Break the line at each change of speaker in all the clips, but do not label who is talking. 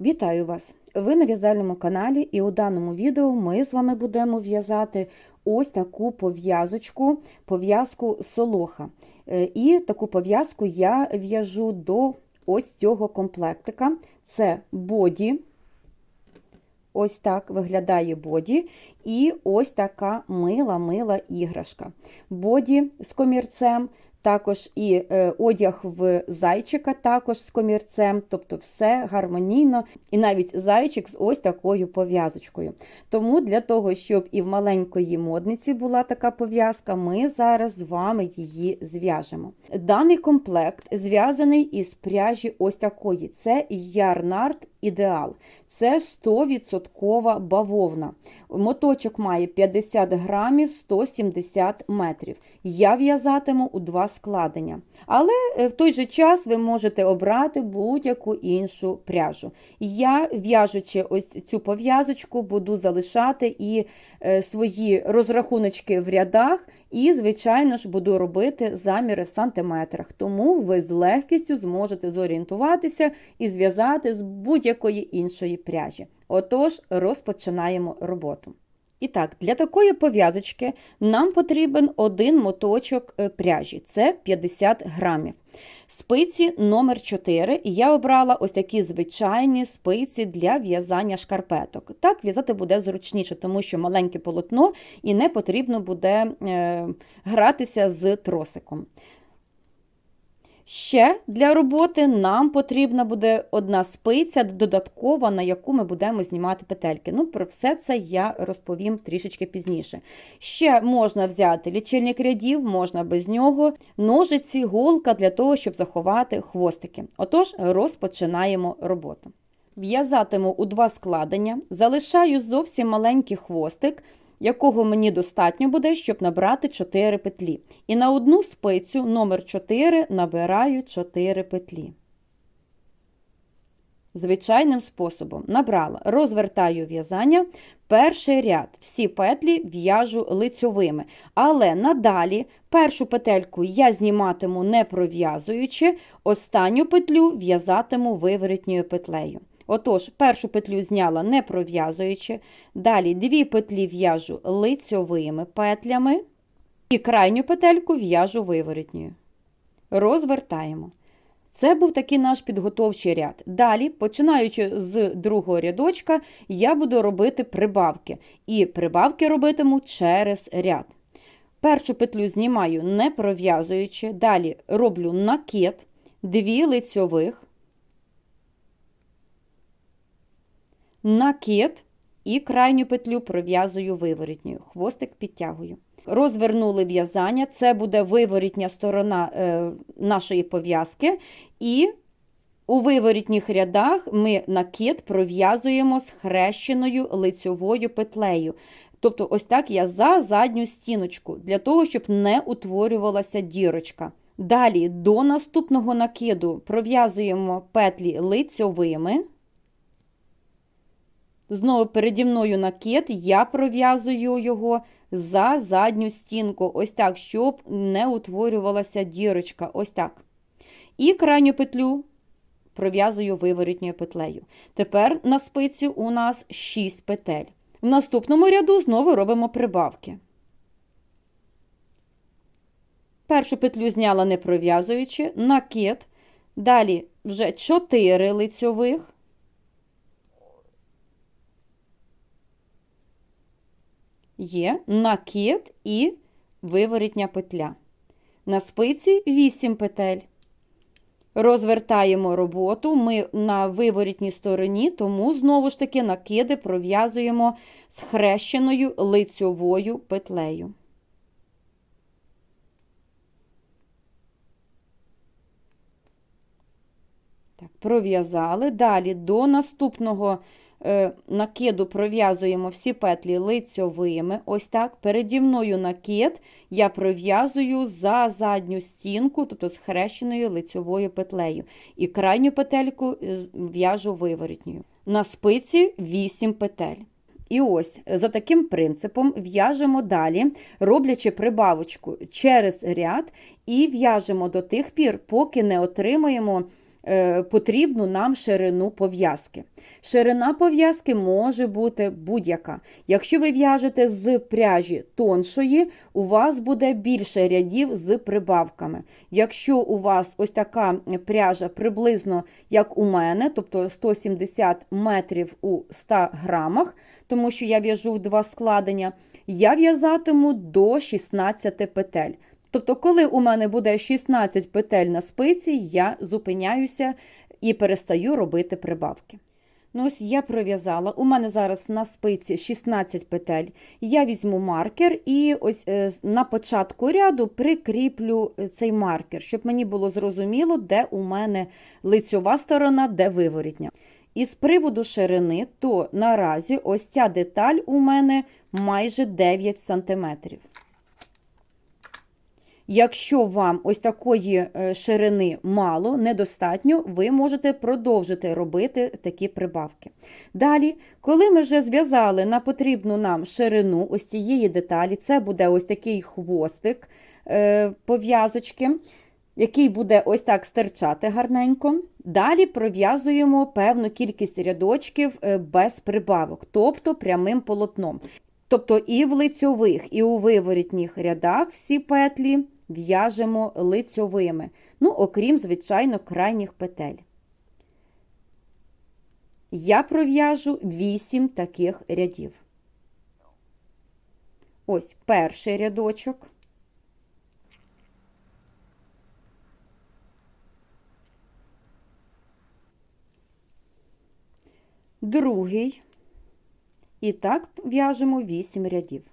Вітаю вас! Ви на в'язальному каналі, і у даному відео ми з вами будемо в'язати ось таку пов'язочку, пов'язку солоха. Е, І таку пов'язку я в'яжу до ось цього комплектика. Це боді. Ось так виглядає боді. І ось така мила-мила іграшка. Боді з комірцем. Також і е, одяг в зайчика також з комірцем, тобто все гармонійно, і навіть зайчик з ось такою пов'язочкою. Тому для того, щоб і в маленької модниці була така пов'язка, ми зараз з вами її зв'яжемо. Даний комплект зв'язаний із пряжі ось такої: це Ярнард Ідеал. Це 100% бавовна. Моточок має 50 грамів 170 метрів. Я в'язатиму у два складення. Але е, в той же час ви можете обрати будь-яку іншу пряжу. Я, в'яжучи ось цю пов'язочку, буду залишати і е, свої розрахуночки в рядах, і, звичайно ж, буду робити заміри в сантиметрах. Тому ви з легкістю зможете зорієнтуватися і зв'язати з будь-якої іншої пряжі. Отож, розпочинаємо роботу. І так, для такої пов'язочки нам потрібен один моточок е, пряжі це 50 грамів. Спиці номер 4 і я обрала ось такі звичайні спиці для в'язання шкарпеток. Так, в'язати буде зручніше, тому що маленьке полотно і не потрібно буде е, гратися з тросиком. Ще для роботи нам потрібна буде одна спиця додаткова, на яку ми будемо знімати петельки. Ну, Про все це я розповім трішечки пізніше. Ще можна взяти лічильник рядів, можна без нього, ножиці, голка для того, щоб заховати хвостики. Отож, розпочинаємо роботу. В'язатиму у два складення, залишаю зовсім маленький хвостик якого мені достатньо буде, щоб набрати 4 петлі. І на одну спицю номер 4 набираю 4 петлі. Звичайним способом набрала, розвертаю в'язання, перший ряд, всі петлі в'яжу лицьовими. Але надалі першу петельку я зніматиму не пров'язуючи, останню петлю в'язатиму виворітньою петлею. Отож, першу петлю зняла не пров'язуючи, далі дві петлі в'яжу лицьовими петлями і крайню петельку в'яжу виворітньою. Розвертаємо. Це був такий наш підготовчий ряд. Далі, починаючи з другого рядочка, я буду робити прибавки. І прибавки робитиму через ряд. Першу петлю знімаю не пров'язуючи, далі роблю накид, дві лицьових. Накид і крайню петлю пров'язую виворітньою, хвостик підтягую. Розвернули в'язання, це буде виворітня сторона е, нашої пов'язки, і у виворітніх рядах ми накид пров'язуємо з хрещеною лицьовою петлею. Тобто, ось так я за задню стіночку, для того, щоб не утворювалася дірочка. Далі до наступного накиду пров'язуємо петлі лицьовими. Знову переді мною накид, я пров'язую його за задню стінку, ось так, щоб не утворювалася дірочка. Ось так. І крайню петлю пров'язую виворітньою петлею. Тепер на спиці у нас 6 петель. В наступному ряду знову робимо прибавки. Першу петлю зняла не пров'язуючи, накид, далі вже 4 лицьових. Є накид і виворітня петля. На спиці 8 петель. Розвертаємо роботу ми на виворітній стороні, тому знову ж таки накиди пров'язуємо з хрещеною лицьовою петлею. Так, Пров'язали. Далі до наступного накиду пров'язуємо всі петлі лицьовими. Ось так. Переді мною накид я пров'язую за задню стінку, тобто з хрещеною лицьовою петлею. І крайню петельку е, в'яжу виворітньою. На спиці 8 петель. І ось за таким принципом в'яжемо далі, роблячи прибавочку через ряд, і в'яжемо до тих пір, поки не отримаємо е, потрібну нам ширину пов'язки. Ширина пов'язки може бути будь-яка. Якщо ви в'яжете з пряжі тоншої, у вас буде більше рядів з прибавками. Якщо у вас ось така пряжа приблизно як у мене, тобто 170 метрів у 100 грамах, тому що я в'яжу в два складення, я в'язатиму до 16 петель. Тобто, коли у мене буде 16 петель на спиці, я зупиняюся і перестаю робити прибавки. Ну, ось я пров'язала. У мене зараз на спиці 16 петель. Я візьму маркер і ось е, на початку ряду прикріплю е, цей маркер, щоб мені було зрозуміло, де у мене лицьова сторона, де виворітня. І з приводу ширини, то наразі ось ця деталь у мене майже 9 см. Якщо вам ось такої е, ширини мало, недостатньо, ви можете продовжити робити такі прибавки. Далі, коли ми вже зв'язали на потрібну нам ширину ось цієї деталі, це буде ось такий хвостик е, пов'язочки, який буде ось так стирчати гарненько. Далі пров'язуємо певну кількість рядочків е, без прибавок, тобто прямим полотном. Тобто і в лицьових, і у виворітніх рядах всі петлі в'яжемо лицьовими, ну, окрім, звичайно, крайніх петель. Я пров'яжу 8 таких рядів. Ось перший рядочок. Другий. І так в'яжемо 8 рядів.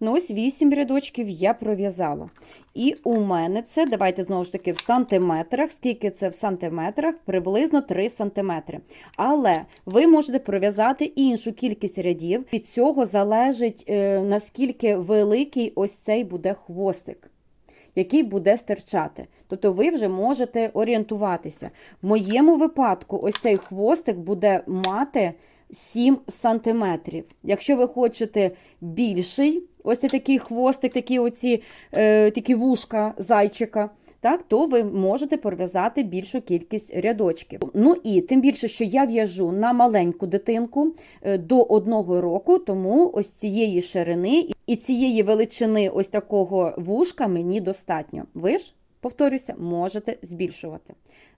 Ну, ось 8 рядочків я пров'язала. І у мене це, давайте знову ж таки, в сантиметрах, скільки це в сантиметрах, приблизно 3 сантиметри. Але ви можете пров'язати іншу кількість рядів. Від цього залежить, е, наскільки великий ось цей буде хвостик. Який буде стирчати. Тобто ви вже можете орієнтуватися. В моєму випадку, ось цей хвостик буде мати 7 сантиметрів. Якщо ви хочете більший, ось такий хвостик, такі оці е, такі вушка зайчика, так, то ви можете пров'язати більшу кількість рядочків. Ну і тим більше, що я в'яжу на маленьку дитинку е, до одного року, тому ось цієї ширини і цієї величини ось такого вушка мені достатньо. Ви ж, повторюся, можете збільшувати.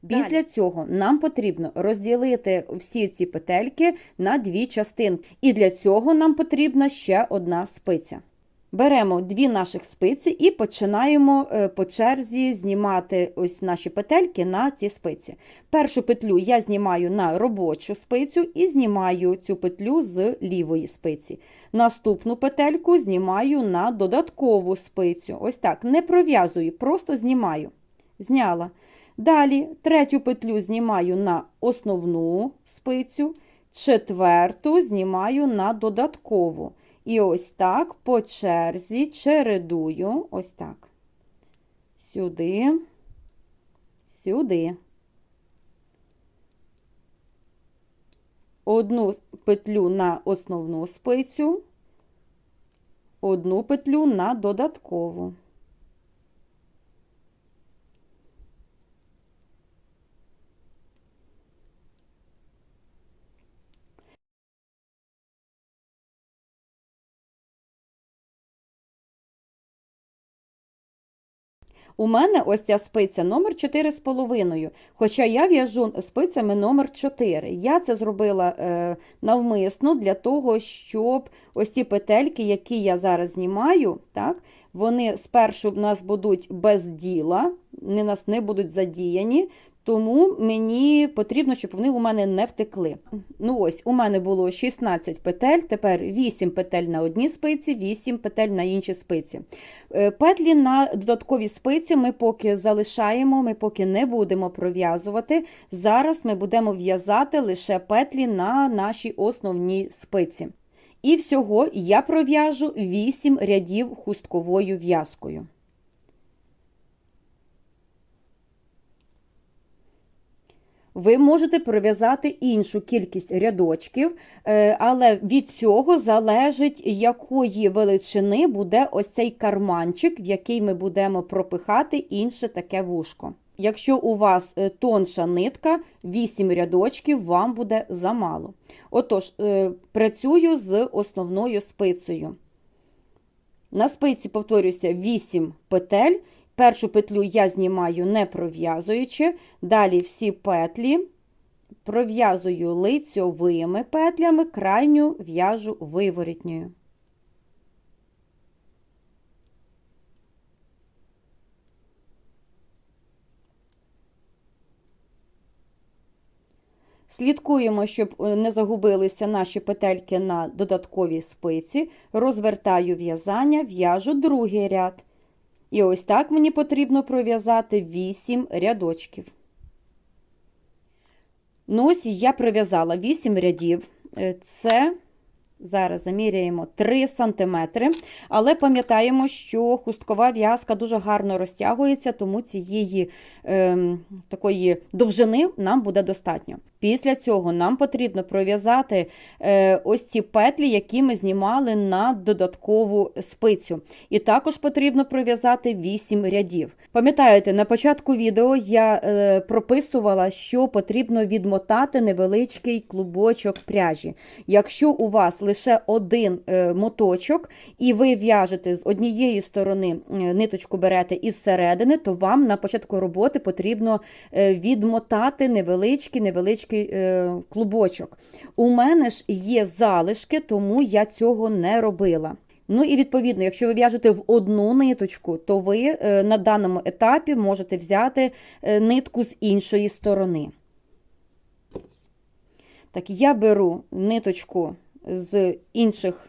Після
Далі.
цього нам потрібно розділити всі ці петельки на дві частинки. І для цього нам потрібна ще одна спиця. Беремо дві наших спиці і починаємо е, по черзі знімати ось наші петельки на ці спиці. Першу петлю я знімаю на робочу спицю і знімаю цю петлю з лівої спиці. Наступну петельку знімаю на додаткову спицю. Ось так, не пров'язую, просто знімаю. Зняла. Далі третю петлю знімаю на основну спицю, четверту знімаю на додаткову. І ось так по черзі чередую, ось так. Сюди, сюди. Одну петлю на основну спицю, одну петлю на додаткову. У мене ось ця спиця номер 4,5, хоча я в'яжу спицями номер 4. Я це зробила е, навмисно для того, щоб ось ці петельки, які я зараз знімаю, так, вони спершу в нас будуть без діла, вони нас не будуть задіяні, тому мені потрібно, щоб вони у мене не втекли. Ну ось, у мене було 16 петель, тепер 8 петель на одній спиці, 8 петель на іншій спиці. Е, Петлі на додаткові спиці ми поки залишаємо, ми поки не будемо пров'язувати. Зараз ми будемо в'язати лише петлі на нашій основній спиці. І всього я пров'яжу 8 рядів хустковою в'язкою. Ви можете пров'язати іншу кількість рядочків, е, але від цього залежить, якої величини буде ось цей карманчик, в який ми будемо пропихати інше таке вушко. Якщо у вас е, тонша нитка, 8 рядочків вам буде замало. Отож, е, працюю з основною спицею. На спиці, повторюся, 8 петель. Першу петлю я знімаю не пров'язуючи, далі всі петлі пров'язую лицьовими петлями, крайню в'яжу виворітньою. Слідкуємо, щоб е, не загубилися наші петельки на додатковій спиці, розвертаю в'язання, в'яжу другий ряд. І ось так мені потрібно пров'язати 8 рядочків. Ну, ось я пров'язала 8 рядів. Е, Це Зараз заміряємо 3 см, але пам'ятаємо, що хусткова в'язка дуже гарно розтягується, тому цієї е, такої довжини нам буде достатньо. Після цього нам потрібно пров'язати е, ось ці петлі, які ми знімали на додаткову спицю. І також потрібно пров'язати 8 рядів. Пам'ятаєте, на початку відео я е, прописувала, що потрібно відмотати невеличкий клубочок пряжі. Якщо у вас лише один е, моточок, і ви в'яжете з однієї сторони ниточку берете із середини, то вам на початку роботи потрібно відмотати невеличкий невеличкий клубочок. У мене ж є залишки, тому я цього не робила. Ну і відповідно, якщо ви в'яжете в одну ниточку, то ви на даному етапі можете взяти нитку з іншої сторони. Так, я беру ниточку з інших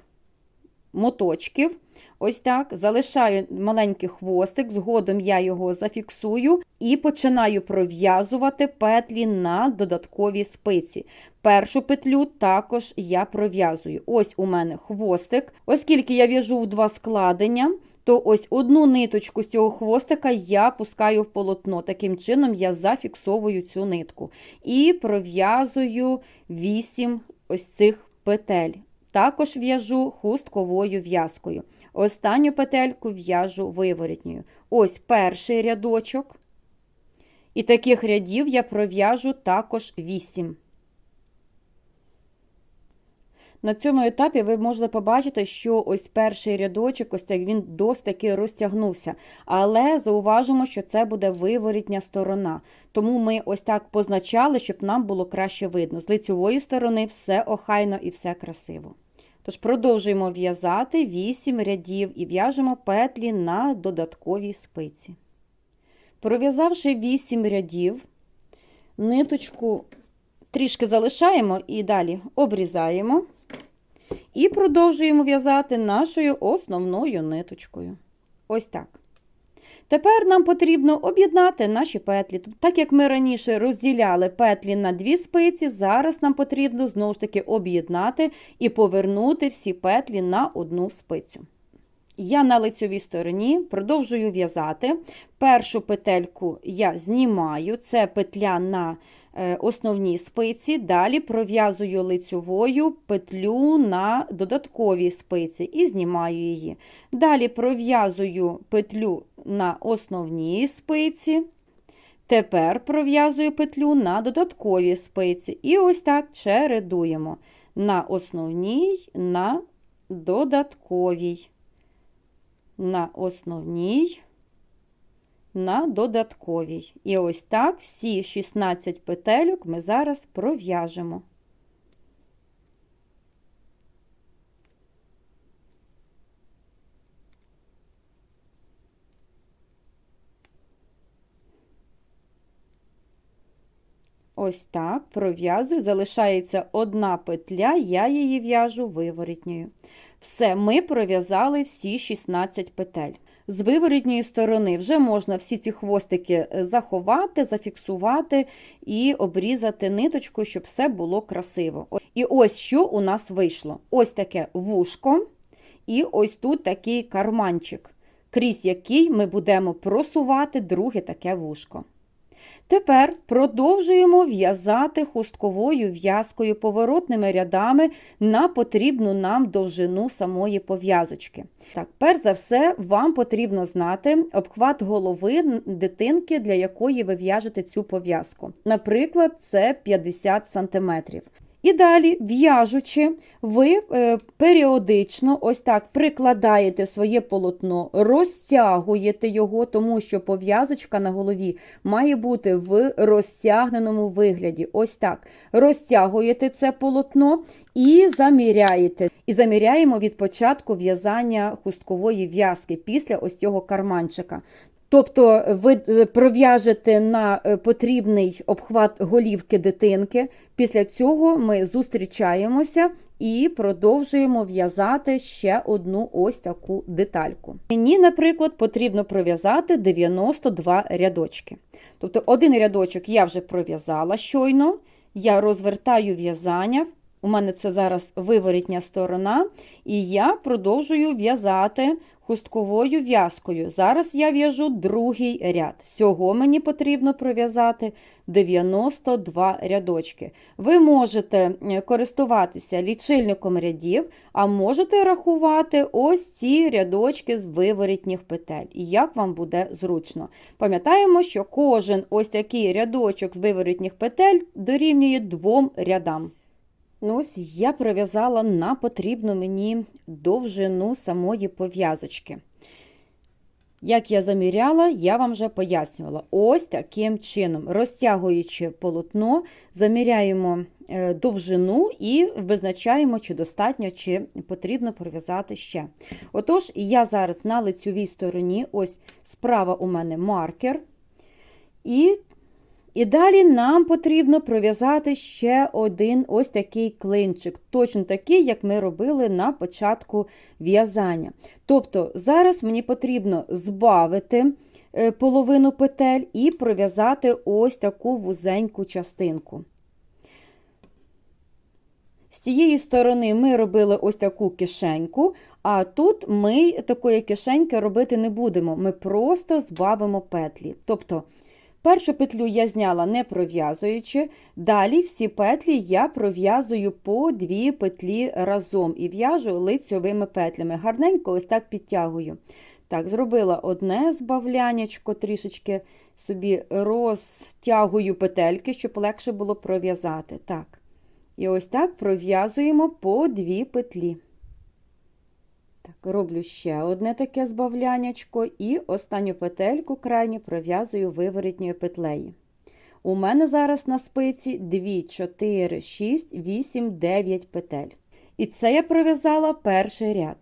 моточків. Ось так, залишаю маленький хвостик, згодом я його зафіксую і починаю пров'язувати петлі на додаткові спиці. Першу петлю також я пров'язую. Ось у мене хвостик. Оскільки я в'яжу в два складення, то ось одну ниточку з цього хвостика я пускаю в полотно. Таким чином я зафіксовую цю нитку. І пров'язую 8 ось цих петель. Також в'яжу хустковою в'язкою. Останню петельку в'яжу виворітньою. Ось перший рядочок. І таких рядів я пров'яжу також 8. На цьому етапі ви можете побачити, що ось перший рядочок, ось він досить таки розтягнувся. Але зауважимо, що це буде виворітня сторона. Тому ми ось так позначали, щоб нам було краще видно. З лицьової сторони все охайно і все красиво. Тож продовжуємо в'язати 8 рядів і в'яжемо петлі на додатковій спиці. Пров'язавши 8 рядів, ниточку трішки залишаємо і далі обрізаємо. І продовжуємо в'язати нашою основною ниточкою. Ось так. Тепер нам потрібно об'єднати наші петлі. Так як ми раніше розділяли петлі на дві спиці, зараз нам потрібно знову ж таки об'єднати і повернути всі петлі на одну спицю. Я на лицьовій стороні продовжую в'язати. Першу петельку я знімаю, це петля на Е, основній спиці, далі пров'язую лицьовою петлю на додатковій спиці і знімаю її. Далі пров'язую петлю на основній спиці. Тепер пров'язую петлю на додатковій спиці. І ось так чередуємо на основній, на додатковій, на основній, на додатковій. І ось так всі 16 петельок ми зараз пров'яжемо. Ось так пров'язую, залишається одна петля, я її в'яжу виворітньою. Все, ми пров'язали всі 16 петель. З виворітньої сторони вже можна всі ці хвостики е, заховати, зафіксувати і обрізати ниточку, щоб все було красиво. І ось що у нас вийшло: ось таке вушко, і ось тут такий карманчик, крізь який ми будемо просувати друге таке вушко. Тепер продовжуємо в'язати хустковою в'язкою поворотними рядами на потрібну нам довжину самої пов'язочки. Так, перш за все, вам потрібно знати обхват голови дитинки, для якої ви в'яжете цю пов'язку. Наприклад, це 50 см. І далі, в'яжучи, ви е, періодично ось так прикладаєте своє полотно, розтягуєте його, тому що пов'язочка на голові має бути в розтягненому вигляді. Ось так. Розтягуєте це полотно і заміряєте. І заміряємо від початку в'язання хусткової в'язки після ось цього карманчика. Тобто ви е, пров'яжете на е, потрібний обхват голівки дитинки. Після цього ми зустрічаємося і продовжуємо в'язати ще одну ось таку детальку. Мені, наприклад, потрібно пров'язати 92 рядочки. Тобто один рядочок я вже пров'язала щойно, я розвертаю в'язання. У мене це зараз виворітня сторона, і я продовжую в'язати хустковою в'язкою. Зараз я в'яжу другий ряд. Всього мені потрібно пров'язати 92 рядочки. Ви можете е, користуватися лічильником рядів, а можете рахувати ось ці рядочки з виворітніх петель. І як вам буде зручно. Пам'ятаємо, що кожен ось такий рядочок з виворітніх петель дорівнює двом рядам. Ну, ось я пров'язала на потрібну мені довжину самої пов'язочки. Як я заміряла, я вам вже пояснювала. Ось таким чином, розтягуючи полотно, заміряємо е, довжину і визначаємо, чи достатньо, чи потрібно пров'язати ще. Отож, я зараз на лицьовій стороні, ось справа у мене маркер. І і далі нам потрібно пров'язати ще один ось такий клинчик, точно такий, як ми робили на початку в'язання. Тобто, зараз мені потрібно збавити е, половину петель і пров'язати ось таку вузеньку частинку. З цієї сторони ми робили ось таку кишеньку, а тут ми такої кишеньки робити не будемо. Ми просто збавимо петлі. Тобто, Першу петлю я зняла не пров'язуючи, далі всі петлі я пров'язую по дві петлі разом і в'яжу лицьовими петлями. Гарненько ось так підтягую. Так, Зробила одне збавлянячко, трішечки собі розтягую петельки, щоб легше було пров'язати. Так. І ось так пров'язуємо по дві петлі. Так, Роблю ще одне таке збавлянячко і останню петельку крайню пров'язую виворітньою петлею. У мене зараз на спиці 2, 4, 6, 8, 9 петель. І це я пров'язала перший ряд.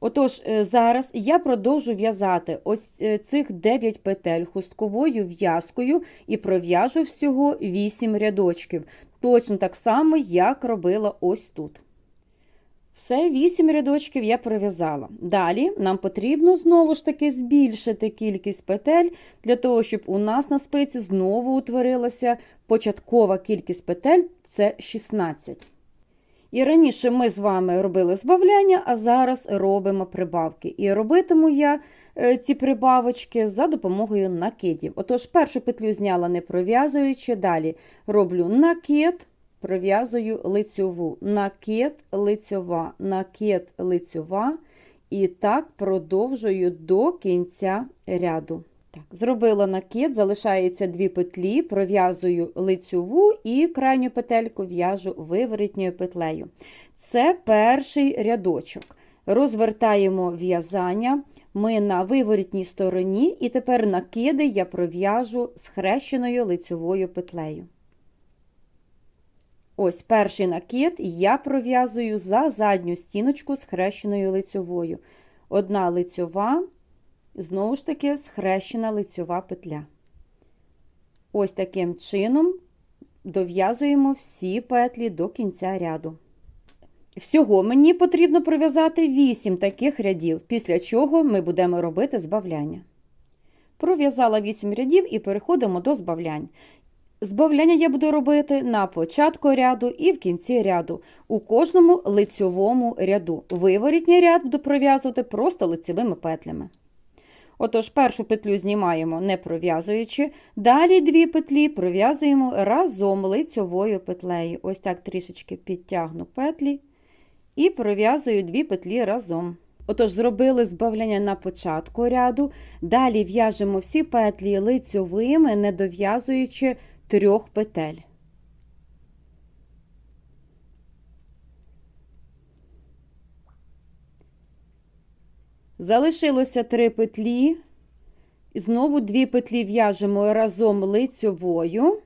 Отож, е, зараз я продовжу в'язати ось е, цих 9 петель хустковою в'язкою і пров'яжу всього 8 рядочків. Точно так само, як робила ось тут. Все, 8 рядочків я пров'язала. Далі нам потрібно знову ж таки збільшити кількість петель, для того, щоб у нас на спиці знову утворилася початкова кількість петель це 16. І раніше ми з вами робили збавляння, а зараз робимо прибавки. І робитиму я е, ці прибавочки за допомогою накидів. Отож, першу петлю зняла не пров'язуючи, далі роблю накид пров'язую лицьову, накид лицьова, накид лицьова, і так продовжую до кінця ряду. Так, Зробила накид, залишається дві петлі, пров'язую лицьову і крайню петельку в'яжу виворітньою петлею. Це перший рядочок. Розвертаємо в'язання. Ми на виворітній стороні, і тепер накиди я пров'яжу схрещеною лицьовою петлею. Ось перший накид я пров'язую за задню стіночку з хрещеною лицьовою. Одна лицьова, знову ж таки, схрещена лицьова петля. Ось таким чином дов'язуємо всі петлі до кінця ряду. Всього мені потрібно пров'язати 8 таких рядів, після чого ми будемо робити збавляння. Пров'язала 8 рядів і переходимо до збавлянь. Збавляння я буду робити на початку ряду і в кінці ряду, у кожному лицьовому ряду. Виворітній ряд буду пров'язувати просто лицевими петлями. Отож, першу петлю знімаємо не пров'язуючи, далі дві петлі пров'язуємо разом лицьовою петлею. Ось так трішечки підтягну петлі і пров'язую дві петлі разом. Отож, зробили збавляння на початку ряду, далі в'яжемо всі петлі лицьовими, не дов'язуючи трьох петель. Залишилося три петлі. І Знову дві петлі в'яжемо разом лицьовою.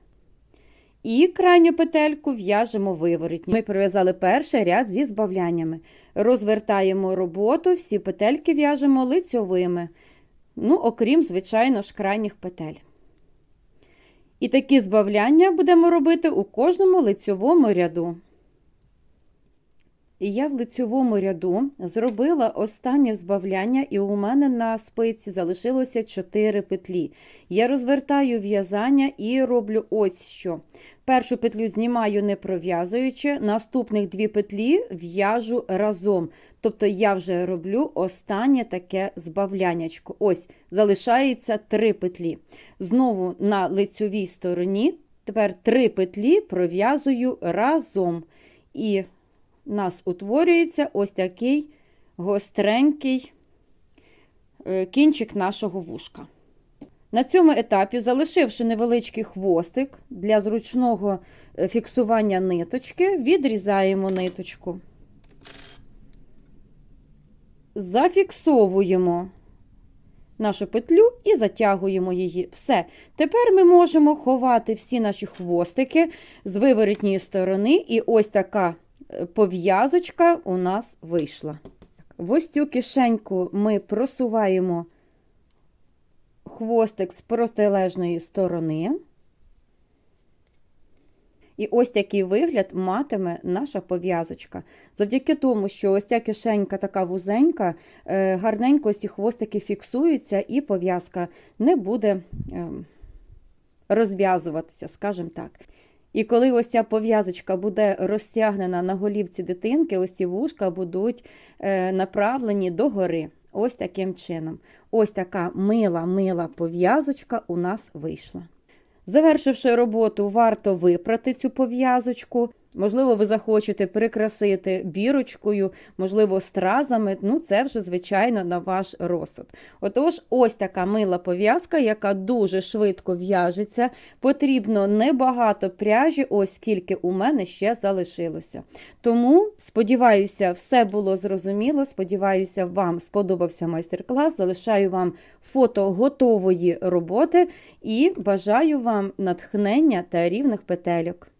І крайню петельку в'яжемо виворотню. Ми пров'язали перший ряд зі збавляннями. Розвертаємо роботу, всі петельки в'яжемо лицьовими. Ну, окрім, звичайно ж, крайніх петель. І такі збавляння будемо робити у кожному лицьовому ряду. І я в лицьовому ряду зробила останнє збавляння, і у мене на спиці залишилося 4 петлі. Я розвертаю в'язання і роблю ось що. Першу петлю знімаю не пров'язуючи, наступних дві петлі в'яжу разом. Тобто я вже роблю останнє таке збавляннячко. Ось, залишається 3 петлі. Знову на лицьовій стороні, тепер 3 петлі пров'язую разом. І у нас утворюється ось такий гостренький е, кінчик нашого вушка. На цьому етапі, залишивши невеличкий хвостик для зручного е, фіксування ниточки, відрізаємо ниточку, зафіксовуємо нашу петлю і затягуємо її. Все. Тепер ми можемо ховати всі наші хвостики з виворотньої сторони, і ось така пов'язочка у нас вийшла. В ось цю кишеньку ми просуваємо хвостик з протилежної сторони. І ось такий вигляд матиме наша пов'язочка. Завдяки тому, що ось ця кишенька така вузенька, е, гарненько ці хвостики фіксуються, і пов'язка не буде ем, розв'язуватися, скажімо так. І коли ось ця пов'язочка буде розтягнена на голівці дитинки, ось ці вушка будуть е, направлені догори. Ось таким чином. Ось така мила-мила пов'язочка у нас вийшла. Завершивши роботу, варто випрати цю пов'язочку. Можливо, ви захочете прикрасити бірочкою, можливо, стразами. Ну, це вже, звичайно, на ваш розсуд. Отож, ось така мила пов'язка, яка дуже швидко в'яжеться. Потрібно небагато пряжі, ось скільки у мене ще залишилося. Тому, сподіваюся, все було зрозуміло. Сподіваюся, вам сподобався майстер-клас. Залишаю вам фото готової роботи і бажаю вам натхнення та рівних петельок.